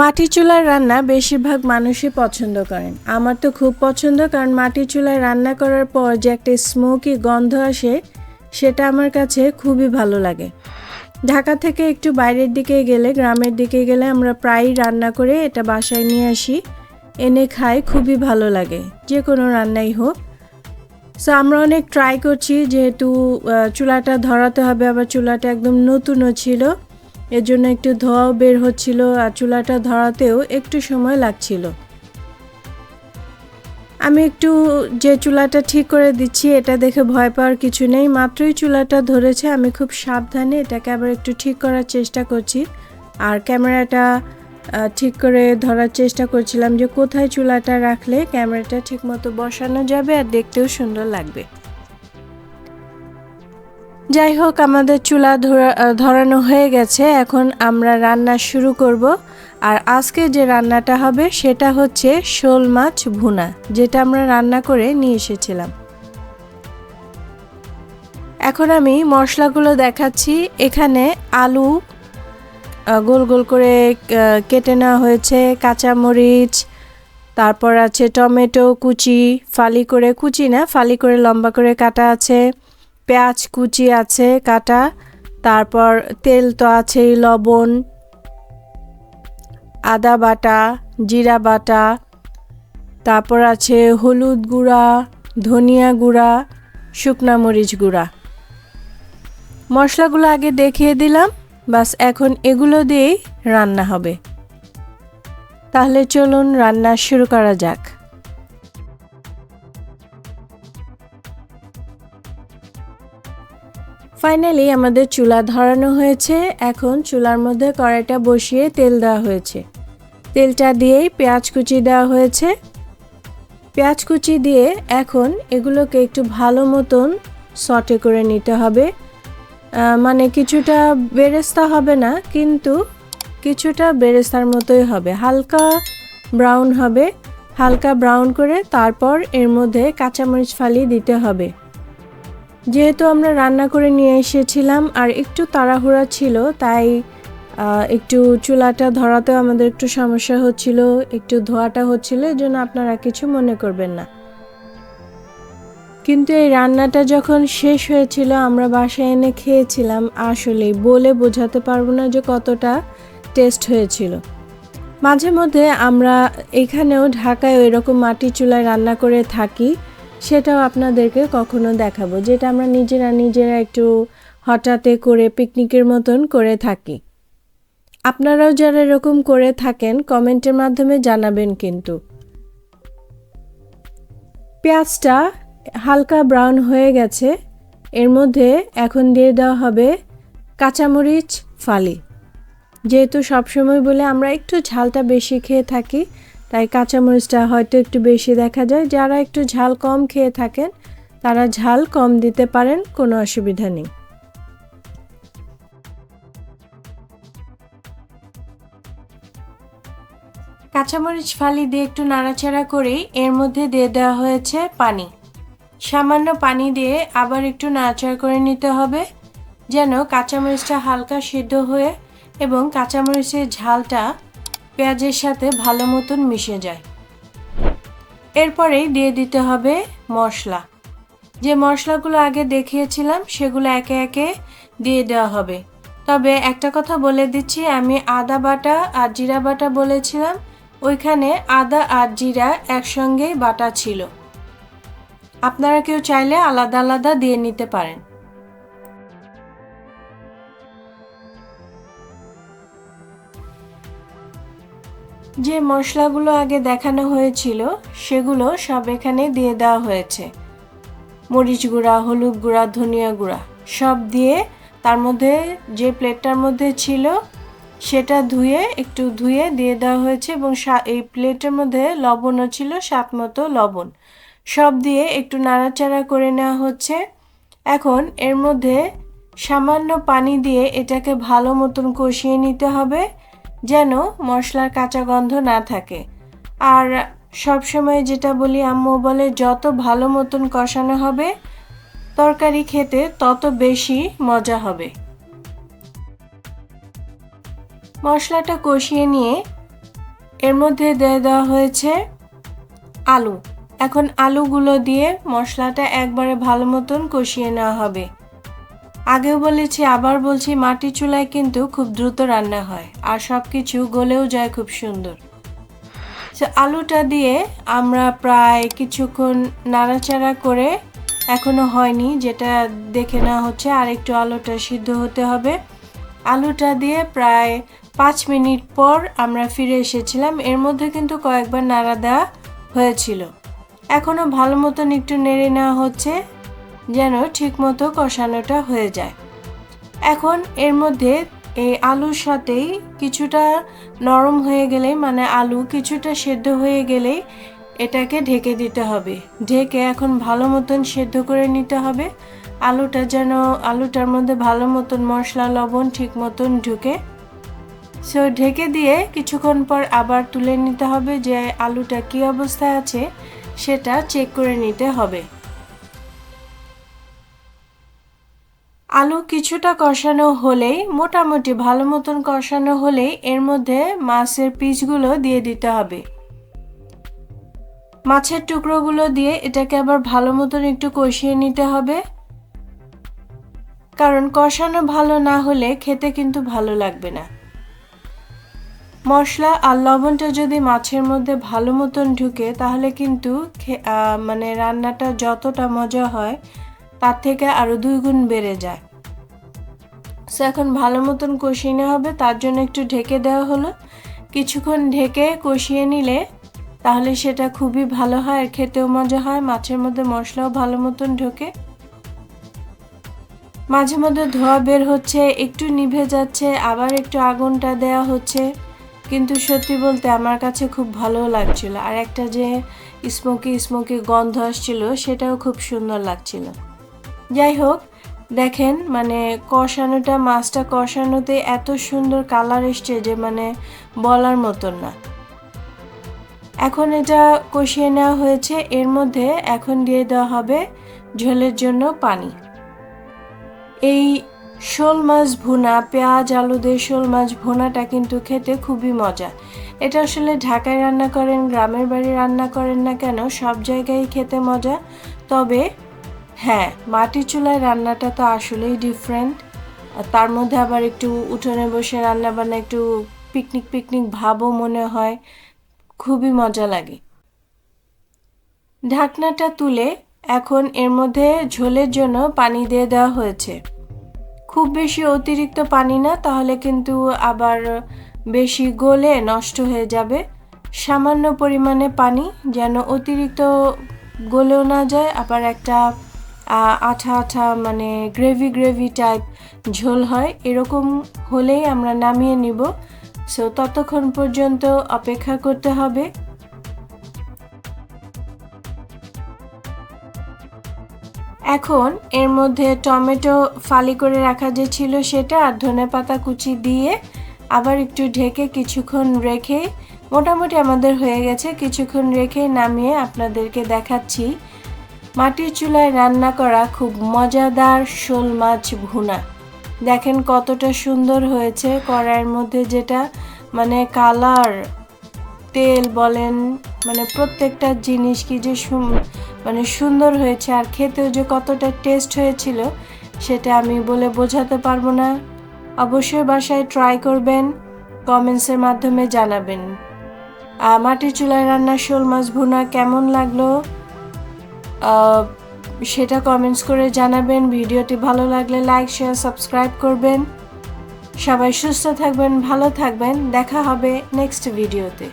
মাটি চুলার রান্না বেশিরভাগ মানুষই পছন্দ করেন। আমার তো খুব পছন্দ কারণ মাটি চুলায় রান্না করার পর যে একটা স্মোকি গন্ধ আসে, সেটা আমার কাছে খুবই ভালো লাগে। ঢাকা থেকে একটু বাইরের দিকে গেলে, গ্রামের দিকে গেলে আমরা প্রায়ই রান্না করে এটা বাসায় নিয়ে আসি। এনে খাই, খুবই ভালো লাগে। যে কোনো রান্নাই হোক। সো আমরা অনেক ট্রাই করছি যেহেতু চুলাটা ধরাতে হবে, আবার চুলাটা একদম নতুনও ছিল। এর জন্য একটু ধোঁয়াও বের হচ্ছিল আর চুলাটা ধরাতেও একটু সময় লাগছিল। আমি একটু যে চুলাটা ঠিক করে দিচ্ছি, এটা দেখে ভয় পাওয়ার কিছু নেই। মাত্রই চুলাটা ধরেছে, আমি খুব সাবধানে এটাকে আবার একটু ঠিক করার চেষ্টা করছি। আর ক্যামেরাটা ঠিক করে ধরার চেষ্টা করছিলাম যে কোথায় চুলাটা রাখলে ক্যামেরাটা ঠিকমতো বসানো যাবে আর দেখতেও সুন্দর লাগবে। যাই হোক, আমাদের চুলা ধরা ধরানো হয়ে গেছে। এখন আমরা রান্না শুরু করব। আর আজকে যে রান্নাটা হবে, সেটা হচ্ছে শোল মাছ ভুনা, যেটা আমরা রান্না করে নিয়ে এসেছিলাম। এখন আমি মশলাগুলো দেখাচ্ছি। এখানে আলু গোল গোল করে কেটে নেওয়া হয়েছে। কাঁচামরিচ, তারপর আছে টমেটো কুচি, ফালি করে, কুচি না, ফালি করে লম্বা করে কাটা আছে। পেঁয়াজ কুচি আছে কাটা, তারপর তেল তো আছেই, লবণ, আদা বাটা, জিরা বাটা, তারপর আছে হলুদ গুঁড়া, ধনিয়া গুঁড়া, শুকনা মরিচ গুঁড়া। মশলাগুলো আগে দেখিয়ে দিলাম, বাস এখন এগুলো দিয়েই রান্না হবে। তাহলে চলুন রান্না শুরু করা যাক। ফাইনালি আমাদের চুলা ধরানো হয়েছে। এখন চুলার মধ্যে কড়াইটা বসিয়ে তেল দেওয়া হয়েছে। তেলটা দিয়েই পেঁয়াজ কুচি দেওয়া হয়েছে। পেঁয়াজ কুচি দিয়ে এখন এগুলোকে একটু ভালো মতন সটে করে নিতে হবে। মানে কিছুটা বেরেস্তা হবে না, কিন্তু কিছুটা বেরেস্তার মতোই হবে। হালকা ব্রাউন হবে। হালকা ব্রাউন করে তারপর এর মধ্যে কাঁচামরিচ ফালি দিতে হবে। যেহেতু আমরা রান্না করে নিয়ে এসেছিলাম আর একটু তাড়াহুড়া ছিল, তাই একটু চুলাটা ধরাতেও আমাদের একটু সমস্যা হচ্ছিল, একটু ধোয়াটা হচ্ছিল এই জন্য আপনারা কিছু মনে করবেন না। কিন্তু এই রান্নাটা যখন শেষ হয়েছিল, আমরা বাসায় এনে খেয়েছিলাম আসলে বলে বোঝাতে পারব না যে কতটা টেস্ট হয়েছিল। মাঝে মধ্যে আমরা এখানেও ঢাকায় এরকম মাটির চুলায় রান্না করে থাকি সেটাও আপনাদেরকে কখনো দেখাবো, যেটা আমরা নিজেরা নিজেরা একটু হঠাৎ করে পিকনিকের মতন করে থাকি। আপনারাও যারা এরকম করে থাকেন, কমেন্টের মাধ্যমে জানাবেন কিন্তু। পেঁয়াজটা হালকা ব্রাউন হয়ে গেছে, এর মধ্যে এখন দিয়ে দেওয়া হবে কাঁচামরিচ, ফালি। যেহেতু সবসময় বলে আমরা একটু ঝালটা বেশি খেয়ে থাকি তাই কাঁচামরিচটা হয়তো একটু বেশি দেখা যায়। যারা একটু ঝাল কম খেয়ে থাকেন, তারা ঝাল কম দিতে পারেন, কোনো অসুবিধা নেই। কাঁচামরিচ ফালি দিয়ে একটু নাড়াচাড়া করেই এর মধ্যে দিয়ে দেওয়া হয়েছে পানি। সামান্য পানি দিয়ে আবার একটু নাড়াচাড়া করে নিতে হবে, যেন কাঁচামরিচটা হালকা সিদ্ধ হয়ে এবং কাঁচামরিচের ঝালটা পেঁয়াজের সাথে ভালো মতন মিশে যায়। এরপরেই দিয়ে দিতে হবে মশলা। যে মশলাগুলো আগে দেখিয়েছিলাম, সেগুলো একে একে দিয়ে দেওয়া হবে। তবে একটা কথা বলে দিচ্ছি, আমি আদা বাটা আর জিরা বাটা বলেছিলাম, ওইখানে আদা আর জিরা একসঙ্গেই বাটা ছিল। আপনারা কেউ চাইলে আলাদা আলাদা দিয়ে নিতে পারেন। যে মশলাগুলো আগে দেখানো হয়েছিল, সেগুলো সব এখানে দিয়ে দেওয়া হয়েছে। মরিচ গুঁড়া, হলুদ গুঁড়া, ধনিয়া গুঁড়া সব দিয়ে তার মধ্যে যে প্লেটটার মধ্যে ছিল, সেটা ধুয়ে, একটু ধুয়ে দিয়ে দেওয়া হয়েছে এবং এই প্লেটের মধ্যে লবণও ছিল, স্বাদ মতো লবণ। সব দিয়ে একটু নাড়াচাড়া করে নেওয়া হচ্ছে। এখন এর মধ্যে সামান্য পানি দিয়ে এটাকে ভালো মতন কষিয়ে নিতে হবে। যেন মশলার কাঁচা গন্ধ না থাকে। আর সব সময় যেটা বলি, আম্মু বলে, যত ভালো মতন কষানো হবে, তরকারি খেতে তত বেশি মজা হবে। মশলাটা কষিয়ে নিয়ে এর মধ্যে দিয়ে দেওয়া হয়েছে আলু। এখন আলুগুলো দিয়ে মশলাটা একবারে ভালো মতন কষিয়ে নেওয়া হবে। আগেও বলেছি, আবার বলছি মাটি চুলায় কিন্তু খুব দ্রুত রান্না হয় আর সব কিছু গলেও যায় খুব সুন্দর। আলুটা দিয়ে আমরা প্রায় কিছুক্ষণ নাড়াচাড়া করে এখনও হয়নি, যেটা দেখে নেওয়া হচ্ছে, আর একটু আলুটা সিদ্ধ হতে হবে। আলুটা দিয়ে প্রায় পাঁচ মিনিট পর আমরা ফিরে এসেছিলাম। এর মধ্যে কিন্তু কয়েকবার নাড়া দেওয়া হয়েছিল। এখনও ভালো মতন একটু নেড়ে নেওয়া হচ্ছে। যেন ঠিকমতো কষানোটা হয়ে যায়। এখন এর মধ্যে এই আলুর সাথেই কিছুটা নরম হয়ে গেলেই মানে আলু কিছুটা সেদ্ধ হয়ে গেলেই এটাকে ঢেকে দিতে হবে। ঢেকে এখন ভালো মতন সেদ্ধ করে নিতে হবে। আলুটা যেন, আলুটার মধ্যে ভালো মতন মশলা, লবণ ঠিক মতন ঢুকে। সো ঢেকে দিয়ে কিছুক্ষণ পর আবার তুলে নিতে হবে যে আলুটা কী অবস্থায় আছে, সেটা চেক করে নিতে হবে। আলু কিছুটা কষানো হলেই, মোটামুটি ভালো মতন কষানো হলেই এর মধ্যে মাছের পিসগুলো দিয়ে দিতে হবে। মাছের টুকরোগুলো দিয়ে এটাকে আবার ভালো মতন একটু কষিয়ে নিতে হবে। কারণ কষানো ভালো না হলে খেতে কিন্তু ভালো লাগবে না। মশলা আর লবণটা যদি মাছের মধ্যে ভালো মতন ঢুকে, তাহলে কিন্তু মানে রান্নাটা যতটা মজা হয়, তার থেকে আরও দুই গুণ বেড়ে যায়। সো এখন ভালো মতন কষিয়ে নেওয়া হবে, তার জন্য একটু ঢেকে দেওয়া হলো। কিছুক্ষণ ঢেকে কষিয়ে নিলে তাহলে সেটা খুবই ভালো হয় আর খেতেও মজা হয়। মাছের মধ্যে মশলাও ভালো মতন ঢোকে। মাঝে মধ্যে ধোয়া বের হচ্ছে, একটু নিভে যাচ্ছে, আবার একটু আগুনটা দেয়া হচ্ছে। কিন্তু সত্যি বলতে আমার কাছে খুব ভালো লাগছিল। আর একটা যে স্মোকি স্মোকি গন্ধ আসছিল, সেটাও খুব সুন্দর লাগছিল। যাই হোক দেখেন মানে কষানোটা, মাছটা কষানোতে এত সুন্দর কালার এসছে যে মানে বলার মতন না। এখন এটা কষিয়ে নেওয়া হয়েছে। এর মধ্যে এখন দিয়ে দেওয়া হবে ঝোলের জন্য পানি। এই শোল মাছ ভুনা, পেঁয়াজ, আলু দিয়ে শোল মাছ ভুনাটা কিন্তু খেতে খুবই মজা। এটা আসলে ঢাকায় রান্না করেন, গ্রামের বাড়ি রান্না করেন না কেন, সব জায়গায় খেতে মজা। তবে হ্যাঁ মাটির চুলায় রান্নাটা তো আসলেই ডিফারেন্ট তার মধ্যে আবার একটু উঠোনে বসে রান্না বান্না একটু পিকনিক পিকনিক ভাবও মনে হয়, খুবই মজা লাগে। ঢাকনাটা তুলে এখন এর মধ্যে ঝোলের জন্য পানি দিয়ে দেওয়া হয়েছে। খুব বেশি অতিরিক্ত পানি না, তাহলে কিন্তু আবার বেশি গলে নষ্ট হয়ে যাবে। সামান্য পরিমাণে পানি যেন অতিরিক্ত গলেও না যায়, আবার একটা আঠা আঠা মানে গ্রেভি গ্রেভি টাইপ ঝোল হয়, এরকম হলেই আমরা নামিয়ে নিব। সো ততক্ষণ পর্যন্ত অপেক্ষা করতে হবে। এখন এর মধ্যে টমেটো ফালি করে রাখা যে ছিল সেটা আর ধনে পাতা কুচি দিয়ে আবার একটু ঢেকে কিছুক্ষণ রেখে, মোটামুটি আমাদের হয়ে গেছে, কিছুক্ষণ রেখে নামিয়ে আপনাদেরকে দেখাচ্ছি। মাটির চুলায় রান্না করা খুব মজাদার শোল মাছ ভুনা। দেখেন কতটা সুন্দর হয়েছে কড়াইয়ের মধ্যে যেটা মানে কালার, তেল বলেন মানে প্রত্যেকটা জিনিস কি যে মানে সুন্দর হয়েছে। আর খেতেও যে কতটা টেস্ট হয়েছিল, সেটা আমি বলে বোঝাতে পারব না। অবশ্যই বাসায় ট্রাই করবেন কমেন্টসের মাধ্যমে জানাবেন। মাটির চুলায় রান্না শোল মাছ ভুনা কেমন লাগল? সেটা কমেন্টস করে জানাবেন। ভিডিওটি ভালো লাগলে লাইক শেয়ার সাবস্ক্রাইব করবেন। সবাই সুস্থ থাকবেন, ভালো থাকবেন। দেখা হবে নেক্সট ভিডিওতে